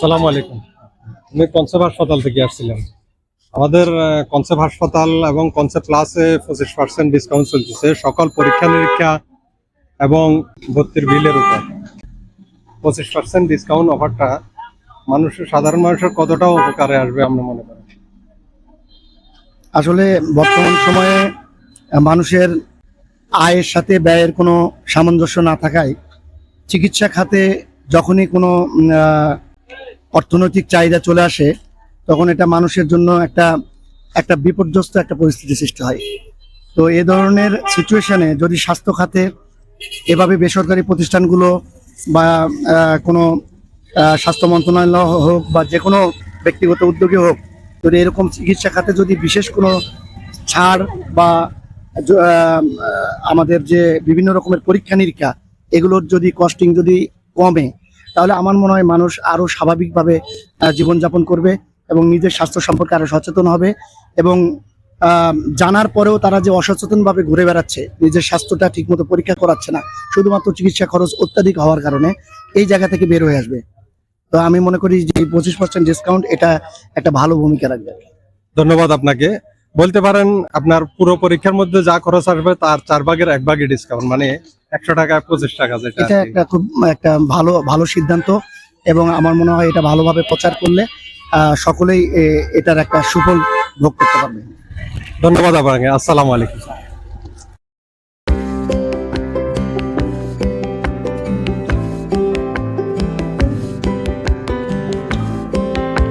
সালাম আলাইকুম। আমি কনসেপ্ট হাসপাতাল থেকে আসছিলাম। আমাদের কনসেপ্ট হাসপাতাল এবং কনসেপ্ট প্লাসে পঁচিশ পার্সেন্ট ডিসকাউন্ট চলতেছে। সকল পরীক্ষা নিরীক্ষা এবং ভর্তির বিলের উপর। পঁচিশ পার্সেন্ট ডিসকাউন্ট অফারটা মানুষের, সাধারণ মানুষের কতটা উপকারে আসবে আমরা মনে করি। আসলে বর্তমান সময়ে মানুষের আয়ের সাথে ব্যয়ের কোনো সামঞ্জস্য না থাকায় চিকিৎসা খাতে যখনই কোনো অর্থনৈতিক চাহিদা চলে আসে, তখন এটা মানুষের জন্য একটা একটা বিপর্যস্ত একটা পরিস্থিতি সৃষ্টি হয়। তো এ ধরনের সিচুয়েশনে যদি স্বাস্থ্য খাতে এভাবে বেসরকারি প্রতিষ্ঠানগুলো বা কোনো স্বাস্থ্য মন্ত্রণালয় হোক বা যে কোনো ব্যক্তিগত উদ্যোগে হোক, যদি এরকম চিকিৎসা খাতে যদি বিশেষ কোনো ছাড় বা আমাদের যে বিভিন্ন রকমের পরীক্ষা নিরীক্ষা এগুলোর যদি কস্টিং যদি কমে তাহলে আমার মনে হয় মানুষ আরও স্বাভাবিকভাবে জীবনযাপন করবে এবং নিজের স্বাস্থ্য সম্পর্কে আরও সচেতন হবে এবং জানার পরেও তারা যে অসচেতনভাবে ঘুরে বেড়াচ্ছে, নিজের স্বাস্থ্যটা ঠিকমতো পরীক্ষা করাচ্ছে না, শুধুমাত্র চিকিৎসা খরচ অত্যাধিক হওয়ার কারণে এই জায়গা থেকে বের হয়ে আসবে। তো আমি মনে করি যে পঁচিশ পার্সেন্ট ডিসকাউন্ট এটা একটা ভালো ভূমিকা রাখবে। ধন্যবাদ আপনাকে। বলতে পারেন আপনার পুরো পরীক্ষার মধ্যে যা খরচ আসবে তার চার ভাগের এক ভাগে ডিসকাউন্ট মানে একশো টাকা পঁচিশ টাকা যেটা এটা একটা খুব একটা ভালো ভালো সিদ্ধান্ত এবং আমার মনে হয় এটা ভালোভাবে প্রচার করলে আহ, সকলেই এটার একটা সুফল ভোগ করতে পারবে। ধন্যবাদ আপনাকে আসসালামু আলাইকুম।